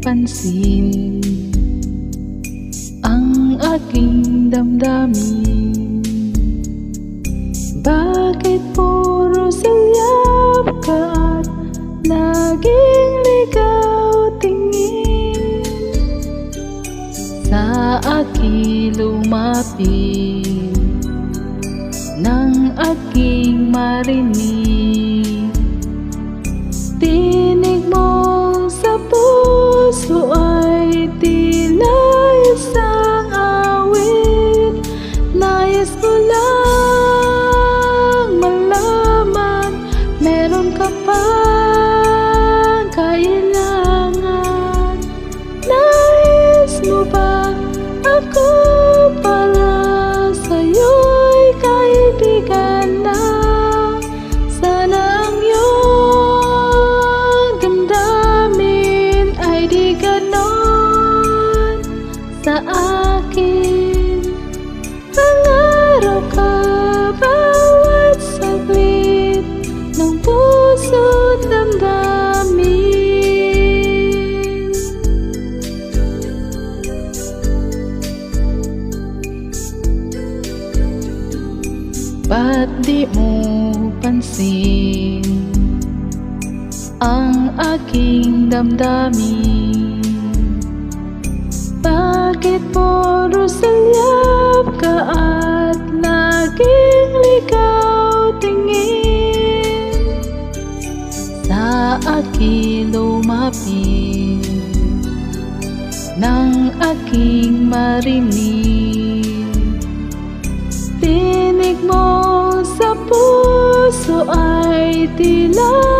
pansin Ang aking damdamin. Bakit puro salyap ka at Laging ligaw tingin? Sa aking lumapit Nang aking marinig ka pang Ba't di mo pansin ang aking damdamin? Bakit puro salyap ka at laging ligaw tingin? Sa aking lumapit Nang aking marinig Tinig mo puso ay tila